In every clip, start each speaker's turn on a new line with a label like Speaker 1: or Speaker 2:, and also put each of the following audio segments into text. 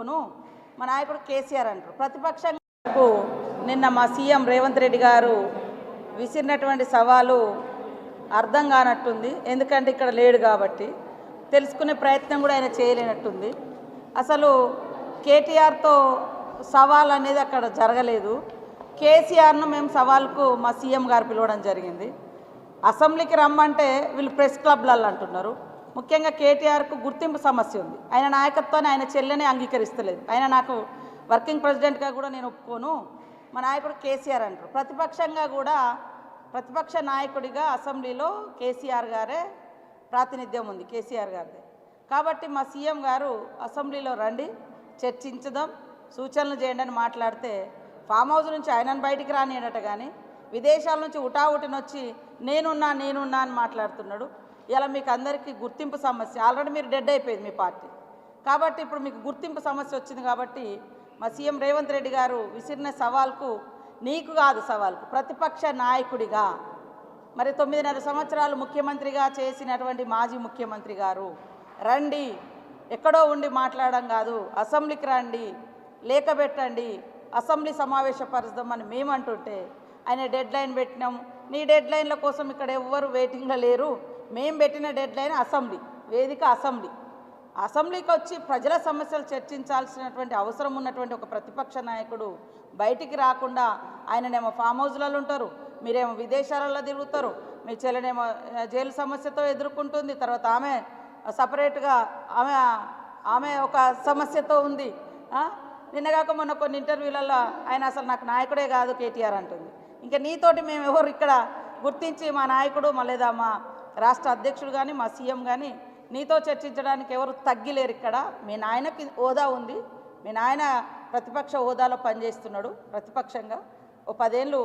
Speaker 1: మా నాయకుడు కేసీఆర్ అంటారు. ప్రతిపక్షంకు నిన్న మా సీఎం రేవంత్ రెడ్డి గారు విసిరినటువంటి సవాలు అర్థం కానట్టుంది. ఎందుకంటే ఇక్కడ లేడు కాబట్టి తెలుసుకునే ప్రయత్నం కూడా ఆయన చేయలేనట్టుంది. అసలు కేటీఆర్తో సవాల్ అనేది అక్కడ జరగలేదు. కేసీఆర్ను మేము సవాల్కు మా సీఎం గారు పిలవడం జరిగింది. అసెంబ్లీకి రమ్మంటే వీళ్ళు ప్రెస్ క్లబ్లలో అంటున్నారు. ముఖ్యంగా కేటీఆర్కు గుర్తింపు సమస్య ఉంది. ఆయన నాయకత్వాన్ని ఆయన చెల్లెనే అంగీకరిస్తలేదు. ఆయన నాకు వర్కింగ్ ప్రెసిడెంట్గా కూడా నేను ఒప్పుకోను. మా నాయకుడు కేసీఆర్ అంటారు. ప్రతిపక్షంగా కూడా ప్రతిపక్ష నాయకుడిగా అసెంబ్లీలో కేసీఆర్ గారే ప్రాతినిధ్యం ఉంది కేసీఆర్ గారిది. కాబట్టి మా సీఎం గారు అసెంబ్లీలో రండి చర్చించదాం సూచనలు చేయండి అని మాట్లాడితే ఫామ్ హౌస్ నుంచి ఆయనను బయటికి రానియడట కానీ విదేశాల నుంచి ఉటావుటినొచ్చి నేనున్నా నేనున్నా అని మాట్లాడుతున్నాడు. ఇలా మీకు అందరికీ గుర్తింపు సమస్య. ఆల్రెడీ మీరు డెడ్ అయిపోయింది మీ పార్టీ. కాబట్టి ఇప్పుడు మీకు గుర్తింపు సమస్య వచ్చింది కాబట్టి మా సీఎం రేవంత్ రెడ్డి గారు విసిరిన సవాల్కు నీకు కాదు సవాల్కు ప్రతిపక్ష నాయకుడిగా మరి తొమ్మిదిన్నర సంవత్సరాలు ముఖ్యమంత్రిగా చేసినటువంటి మాజీ ముఖ్యమంత్రి గారు రండి ఎక్కడో ఉండి మాట్లాడడం కాదు అసెంబ్లీకి రండి లేఖ పెట్టండి అసెంబ్లీ సమావేశపరుద్దామని మేము అంటుంటే ఆయన డెడ్ లైన్ పెట్టినాం. నీ డెడ్ లైన్ల కోసం ఇక్కడ ఎవ్వరు వెయిటింగ్లో లేరు. మేము పెట్టిన డెడ్ లైన్ అసెంబ్లీ వేదిక అసెంబ్లీ. అసెంబ్లీకి వచ్చి ప్రజల సమస్యలు చర్చించాల్సినటువంటి అవసరం ఉన్నటువంటి ఒక ప్రతిపక్ష నాయకుడు బయటికి రాకుండా ఆయననేమో ఫామ్ హౌస్లలో ఉంటారు మీరేమో విదేశాలలో తిరుగుతారు మీ చెల్లెనేమో జైలు సమస్యతో ఎదుర్కొంటుంది తర్వాత ఆమె సపరేట్గా ఆమె ఆమె ఒక సమస్యతో ఉంది. నిన్నగాక మొన్న కొన్ని ఇంటర్వ్యూలలో ఆయన అసలు నాకు నాయకుడే కాదు కేటీఆర్ అంటుంది. ఇంకా నీతోటి మేము ఎవరు ఇక్కడ గుర్తించి మా నాయకుడు మా లేదా మా రాష్ట్ర అధ్యక్షుడు కానీ మా సీఎం కానీ నీతో చర్చించడానికి ఎవరు తగ్గిలేరు ఇక్కడ. మీ నాయనకి హోదా ఉంది. మీ నాయన ప్రతిపక్ష హోదాలో పనిచేస్తున్నాడు ప్రతిపక్షంగా. ఓ పదేళ్ళు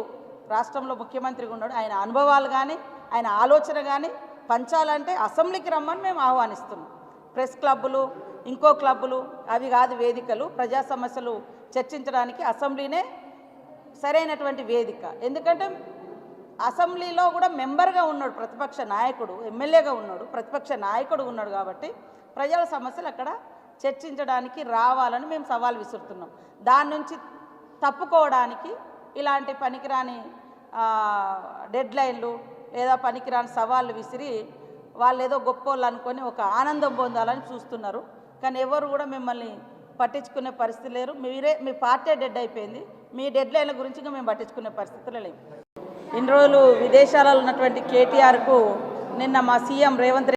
Speaker 1: రాష్ట్రంలో ముఖ్యమంత్రిగా ఉన్నాడు. ఆయన అనుభవాలు కానీ ఆయన ఆలోచన కానీ పంచాలంటే అసెంబ్లీకి రమ్మని మేము ఆహ్వానిస్తున్నాం. ప్రెస్ క్లబ్బులు ఇంకో క్లబ్బులు అవి కాదు వేదికలు ప్రజా సమస్యలు చర్చించడానికి అసెంబ్లీనే సరైనటువంటి వేదిక. ఎందుకంటే అసెంబ్లీలో కూడా మెంబర్గా ఉన్నాడు ప్రతిపక్ష నాయకుడు ఎమ్మెల్యేగా ఉన్నాడు ప్రతిపక్ష నాయకుడు ఉన్నాడు కాబట్టి ప్రజల సమస్యలు అక్కడ చర్చించడానికి రావాలని మేము సవాల్ విసురుతున్నాం. దాని నుంచి తప్పుకోవడానికి ఇలాంటి పనికిరాని డెడ్లైన్లు లేదా పనికిరాని సవాళ్ళు విసిరి వాళ్ళు ఏదో గొప్పోళ్ళు అనుకొని ఒక ఆనందం పొందాలని చూస్తున్నారు. కానీ ఎవరు కూడా మిమ్మల్ని పట్టించుకునే పరిస్థితి లేరు. మీరే మీ పార్టీ డెడ్ అయిపోయింది. మీ డెడ్ లైన్ల గురించి మేము పట్టించుకునే పరిస్థితులు లేవు. ఇన్ని రోజులు విదేశాలలో ఉన్నటువంటి కేటీఆర్కు నిన్న మా సీఎం రేవంత్